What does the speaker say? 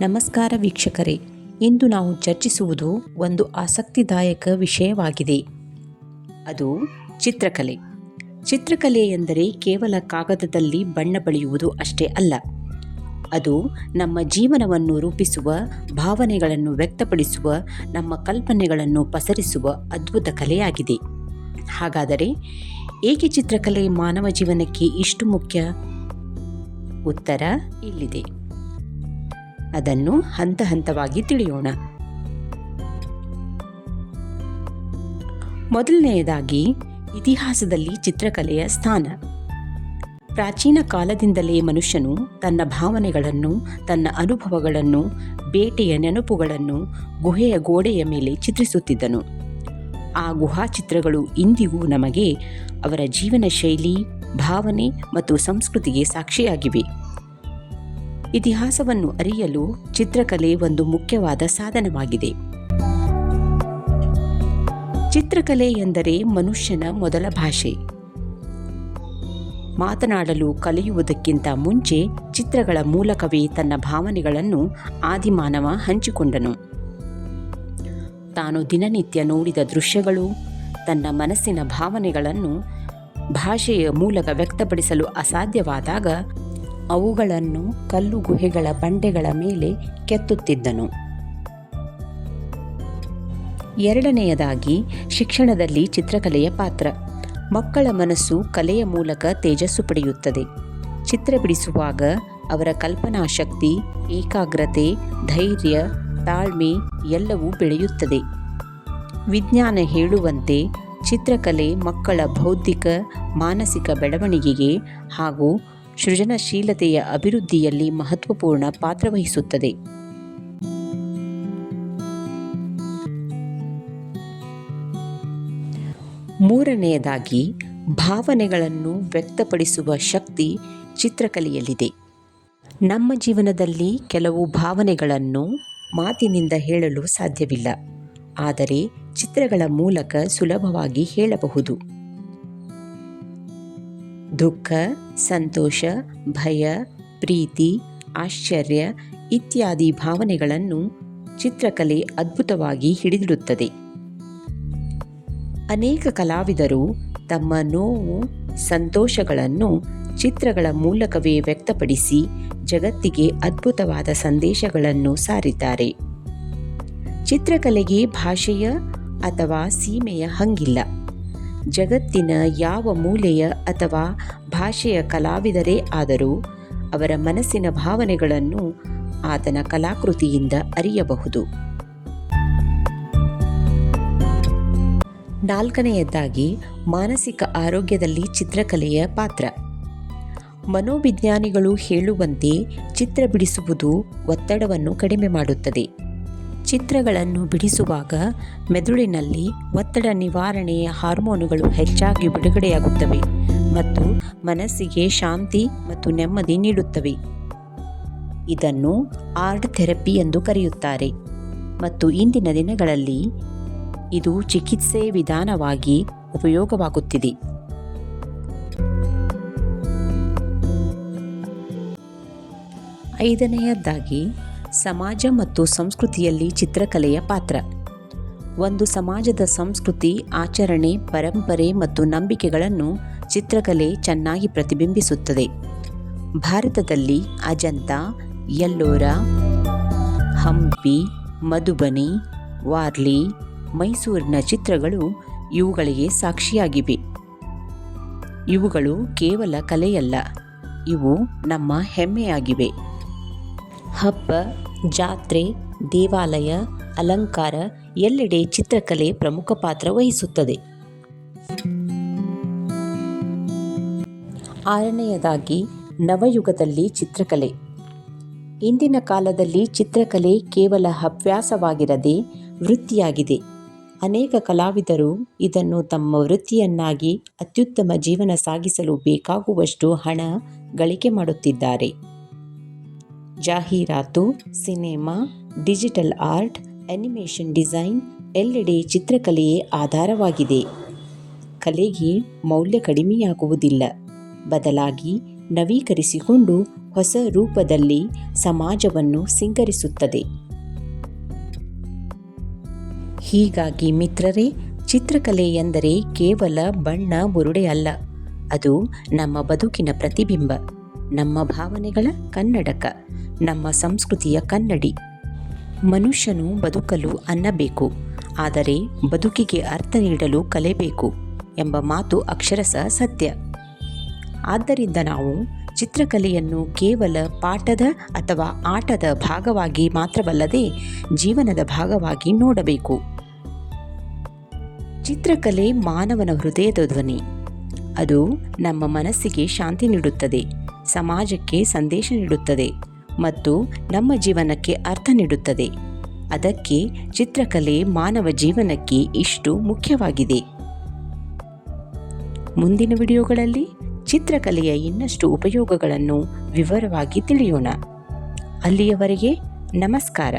ನಮಸ್ಕಾರ ವೀಕ್ಷಕರೇ, ಇಂದು ನಾವು ಚರ್ಚಿಸುವುದು ಒಂದು ಆಸಕ್ತಿದಾಯಕ ವಿಷಯವಾಗಿದೆ. ಅದು ಚಿತ್ರಕಲೆ. ಚಿತ್ರಕಲೆ ಎಂದರೆ ಕೇವಲ ಕಾಗದದಲ್ಲಿ ಬಣ್ಣ ಬಳಿಯುವುದು ಅಷ್ಟೇ ಅಲ್ಲ. ಅದು ನಮ್ಮ ಜೀವನವನ್ನು ರೂಪಿಸುವ, ಭಾವನೆಗಳನ್ನು ವ್ಯಕ್ತಪಡಿಸುವ, ನಮ್ಮ ಕಲ್ಪನೆಗಳನ್ನು ಪಸರಿಸುವ ಅದ್ಭುತ ಕಲೆಯಾಗಿದೆ. ಹಾಗಾದರೆ ಏಕೆ ಚಿತ್ರಕಲೆ ಮಾನವ ಜೀವನಕ್ಕೆ ಇಷ್ಟು ಮುಖ್ಯ? ಉತ್ತರ ಇಲ್ಲಿದೆ. ಅದನ್ನು ಹಂತ ಹಂತವಾಗಿ ತಿಳಿಯೋಣ. ಮೊದಲನೆಯದಾಗಿ, ಇತಿಹಾಸದಲ್ಲಿ ಚಿತ್ರಕಲೆಯ ಸ್ಥಾನ. ಪ್ರಾಚೀನ ಕಾಲದಿಂದಲೇ ಮನುಷ್ಯನು ತನ್ನ ಭಾವನೆಗಳನ್ನು, ತನ್ನ ಅನುಭವಗಳನ್ನು, ಬೇಟೆಯ ನೆನಪುಗಳನ್ನು ಗುಹೆಯ ಗೋಡೆಯ ಮೇಲೆ ಚಿತ್ರಿಸುತ್ತಿದ್ದನು. ಆ ಗುಹಾ ಚಿತ್ರಗಳು ಇಂದಿಗೂ ನಮಗೆ ಅವರ ಜೀವನ ಶೈಲಿ ಭಾವನೆ ಮತ್ತು ಸಂಸ್ಕೃತಿಗೆ ಸಾಕ್ಷಿಯಾಗಿವೆ. ಇತಿಹಾಸವನ್ನು ಅರಿಯಲು ಚಿತ್ರಕಲೆ ಒಂದು ಮುಖ್ಯವಾದ ಸಾಧನವಾಗಿದೆ. ಚಿತ್ರಕಲೆ ಎಂದರೆ ಮನುಷ್ಯನ ಮೊದಲ ಭಾಷೆ. ಮಾತನಾಡಲು ಕಲಿಯುವುದಕ್ಕಿಂತ ಮುಂಚೆ ಚಿತ್ರಗಳ ಮೂಲಕವೇ ತನ್ನ ಭಾವನೆಗಳನ್ನು ಆದಿಮಾನವ ಹಂಚಿಕೊಂಡನು. ತಾನು ದಿನನಿತ್ಯ ನೋಡಿದ ದೃಶ್ಯಗಳು, ತನ್ನ ಮನಸ್ಸಿನ ಭಾವನೆಗಳನ್ನು ಭಾಷೆಯ ಮೂಲಕ ವ್ಯಕ್ತಪಡಿಸಲು ಅಸಾಧ್ಯವಾದಾಗ ಅವುಗಳನ್ನು ಕಲ್ಲು ಗುಹೆಗಳ ಬಂಡೆಗಳ ಮೇಲೆ ಕೆತ್ತುತ್ತಿದ್ದನು. ಎರಡನೆಯದಾಗಿ ಶಿಕ್ಷಣದಲ್ಲಿ ಚಿತ್ರಕಲೆಯ ಪಾತ್ರ. ಮಕ್ಕಳ ಮನಸ್ಸು ಕಲೆಯ ಮೂಲಕ ತೇಜಸ್ಸು ಪಡೆಯುತ್ತದೆ. ಚಿತ್ರ ಬಿಡಿಸುವಾಗ ಅವರ ಕಲ್ಪನಾ ಶಕ್ತಿ, ಏಕಾಗ್ರತೆ, ಧೈರ್ಯ, ತಾಳ್ಮೆ ಎಲ್ಲವೂ ಬೆಳೆಯುತ್ತದೆ. ವಿಜ್ಞಾನ ಹೇಳುವಂತೆ ಚಿತ್ರಕಲೆ ಮಕ್ಕಳ ಬೌದ್ಧಿಕ, ಮಾನಸಿಕ ಬೆಳವಣಿಗೆಗೆ ಹಾಗೂ ಸೃಜನಶೀಲತೆಯ ಅಭಿವೃದ್ಧಿಯಲ್ಲಿ ಮಹತ್ವಪೂರ್ಣ ಪಾತ್ರವಹಿಸುತ್ತದೆ ಮೂರನೆಯದಾಗಿ, ಭಾವನೆಗಳನ್ನು ವ್ಯಕ್ತಪಡಿಸುವ ಶಕ್ತಿ ಚಿತ್ರಕಲೆಯಲ್ಲಿದೆ. ನಮ್ಮ ಜೀವನದಲ್ಲಿ ಕೆಲವು ಭಾವನೆಗಳನ್ನು ಮಾತಿನಿಂದ ಹೇಳಲು ಸಾಧ್ಯವಿಲ್ಲ. ಆದರೆ ಚಿತ್ರಗಳ ಮೂಲಕ ಸುಲಭವಾಗಿ ಹೇಳಬಹುದು. ದುಃಖ, ಸಂತೋಷ, ಭಯ, ಪ್ರೀತಿ, ಆಶ್ಚರ್ಯ ಇತ್ಯಾದಿ ಭಾವನೆಗಳನ್ನು ಚಿತ್ರಕಲೆ ಅದ್ಭುತವಾಗಿ ಹಿಡಿದಿಡುತ್ತದೆ. ಅನೇಕ ಕಲಾವಿದರು ತಮ್ಮ ನೋವು, ಸಂತೋಷಗಳನ್ನು ಚಿತ್ರಗಳ ಮೂಲಕವೇ ವ್ಯಕ್ತಪಡಿಸಿ ಜಗತ್ತಿಗೆ ಅದ್ಭುತವಾದ ಸಂದೇಶಗಳನ್ನು ಸಾರಿದ್ದಾರೆ. ಚಿತ್ರಕಲೆಗೆ ಭಾಷೆಯ ಅಥವಾ ಸೀಮೆಯ ಹಂಗಿಲ್ಲ. ಜಗತ್ತಿನ ಯಾವ ಮೂಲೆಯ ಅಥವಾ ಭಾಷೆಯ ಕಲಾವಿದರೇ ಆದರೂ ಅವರ ಮನಸ್ಸಿನ ಭಾವನೆಗಳನ್ನು ಆತನ ಕಲಾಕೃತಿಯಿಂದ ಅರಿಯಬಹುದು. ನಾಲ್ಕನೆಯದ್ದಾಗಿ ಮಾನಸಿಕ ಆರೋಗ್ಯದಲ್ಲಿ ಚಿತ್ರಕಲೆಯ ಪಾತ್ರ. ಮನೋವಿಜ್ಞಾನಿಗಳು ಹೇಳುವಂತೆ ಚಿತ್ರ ಬಿಡಿಸುವುದು ಒತ್ತಡವನ್ನು ಕಡಿಮೆ ಮಾಡುತ್ತದೆ. ಚಿತ್ರಗಳನ್ನು ಬಿಡಿಸುವಾಗ ಮೆದುಳಿನಲ್ಲಿ ಒತ್ತಡ ನಿವಾರಣೆಯ ಹಾರ್ಮೋನುಗಳು ಹೆಚ್ಚಾಗಿ ಬಿಡುಗಡೆಯಾಗುತ್ತವೆ ಮತ್ತು ಮನಸ್ಸಿಗೆ ಶಾಂತಿ ಮತ್ತು ನೆಮ್ಮದಿ ನೀಡುತ್ತವೆ. ಇದನ್ನು ಆರ್ಟ್ ಥೆರಪಿ ಎಂದು ಕರೆಯುತ್ತಾರೆ ಮತ್ತು ಇಂದಿನ ದಿನಗಳಲ್ಲಿ ಇದು ಚಿಕಿತ್ಸೆ ವಿಧಾನವಾಗಿ ಉಪಯೋಗವಾಗುತ್ತಿದೆ. ಐದನೆಯದಾಗಿ ಸಮಾಜ ಮತ್ತು ಸಂಸ್ಕೃತಿಯಲ್ಲಿ ಚಿತ್ರಕಲೆಯ ಪಾತ್ರ. ಒಂದು ಸಮಾಜದ ಸಂಸ್ಕೃತಿ, ಆಚರಣೆ, ಪರಂಪರೆ ಮತ್ತು ನಂಬಿಕೆಗಳನ್ನು ಚಿತ್ರಕಲೆ ಚೆನ್ನಾಗಿ ಪ್ರತಿಬಿಂಬಿಸುತ್ತದೆ. ಭಾರತದಲ್ಲಿ ಅಜಂತ, ಯಲ್ಲೋರ, ಹಂಪಿ, ಮಧುಬನಿ, ವಾರ್ಲಿ, ಮೈಸೂರಿನ ಚಿತ್ರಗಳು ಇವುಗಳಿಗೆ ಸಾಕ್ಷಿಯಾಗಿವೆ. ಇವುಗಳು ಕೇವಲ ಕಲೆಯಲ್ಲ, ಇವು ನಮ್ಮ ಹೆಮ್ಮೆಯಾಗಿವೆ. ಹಬ್ಬ ಜಾತ್ರೆ, ದೇವಾಲಯ, ಅಲಂಕಾರ ಎಲ್ಲೆಡೆ ಚಿತ್ರಕಲೆ ಪ್ರಮುಖ ಪಾತ್ರ ವಹಿಸುತ್ತದೆ. ಆರನೆಯದಾಗಿ ನವಯುಗದಲ್ಲಿ ಚಿತ್ರಕಲೆ. ಇಂದಿನ ಕಾಲದಲ್ಲಿ ಚಿತ್ರಕಲೆ ಕೇವಲ ಹವ್ಯಾಸವಾಗಿರದೆ ವೃತ್ತಿಯಾಗಿದೆ. ಅನೇಕ ಕಲಾವಿದರು ಇದನ್ನು ತಮ್ಮ ವೃತ್ತಿಯನ್ನಾಗಿ ಅತ್ಯುತ್ತಮ ಜೀವನ ಸಾಗಿಸಲು ಬೇಕಾಗುವಷ್ಟು ಹಣ ಗಳಿಕೆ ಮಾಡುತ್ತಿದ್ದಾರೆ. ಜಾಹೀರಾತು, cinema, digital art, animation design ಎಲ್ಲೆಡೆ ಚಿತ್ರಕಲೆಯೇ ಆಧಾರವಾಗಿದೆ. ಕಲೆಗೆ ಮೌಲ್ಯ ಕಡಿಮೆಯಾಗುವುದಿಲ್ಲ. ಬದಲಾಗಿ ನವೀಕರಿಸಿಕೊಂಡು ಹೊಸ ರೂಪದಲ್ಲಿ ಸಮಾಜವನ್ನು ಸಿಂಗರಿಸುತ್ತದೆ. ಹೀಗಾಗಿ ಮಿತ್ರರೇ, ಚಿತ್ರಕಲೆ ಎಂದರೆ ಕೇವಲ ಬಣ್ಣ ಬುರುಡೆ ಅಲ್ಲ. ಅದು ನಮ್ಮ ಬದುಕಿನ ಪ್ರತಿಬಿಂಬ. ನಮ್ಮ ಭಾವನೆಗಳ ಕನ್ನಡಕ, ನಮ್ಮ ಸಂಸ್ಕೃತಿಯ ಕನ್ನಡಿ. ಮನುಷ್ಯನು ಬದುಕಲು ಅನ್ನಬೇಕು, ಆದರೆ ಬದುಕಿಗೆ ಅರ್ಥ ನೀಡಲು ಕಲೆಬೇಕು ಎಂಬ ಮಾತು ಅಕ್ಷರಶಃ ಸತ್ಯ. ಆದ್ದರಿಂದ ನಾವು ಚಿತ್ರಕಲೆಯನ್ನು ಕೇವಲ ಪಾಠದ ಅಥವಾ ಆಟದ ಭಾಗವಾಗಿ ಮಾತ್ರವಲ್ಲದೆ ಜೀವನದ ಭಾಗವಾಗಿ ನೋಡಬೇಕು. ಚಿತ್ರಕಲೆ ಮಾನವನ ಹೃದಯದ ಧ್ವನಿ. ಅದು ನಮ್ಮ ಮನಸ್ಸಿಗೆ ಶಾಂತಿ ನೀಡುತ್ತದೆ. ಸಮಾಜಕ್ಕೆ ಸಂದೇಶ ನೀಡುತ್ತದೆ ಮತ್ತು ನಮ್ಮ ಜೀವನಕ್ಕೆ ಅರ್ಥ ನೀಡುತ್ತದೆ. ಅದಕ್ಕೆ ಚಿತ್ರಕಲೆ ಮಾನವ ಜೀವನಕ್ಕೆ ಇಷ್ಟು ಮುಖ್ಯವಾಗಿದೆ. ಮುಂದಿನ ವಿಡಿಯೋಗಳಲ್ಲಿ ಚಿತ್ರಕಲೆಯ ಇನ್ನಷ್ಟು ಉಪಯೋಗಗಳನ್ನು ವಿವರವಾಗಿ ತಿಳಿಯೋಣ. ಅಲ್ಲಿಯವರೆಗೆ ನಮಸ್ಕಾರ.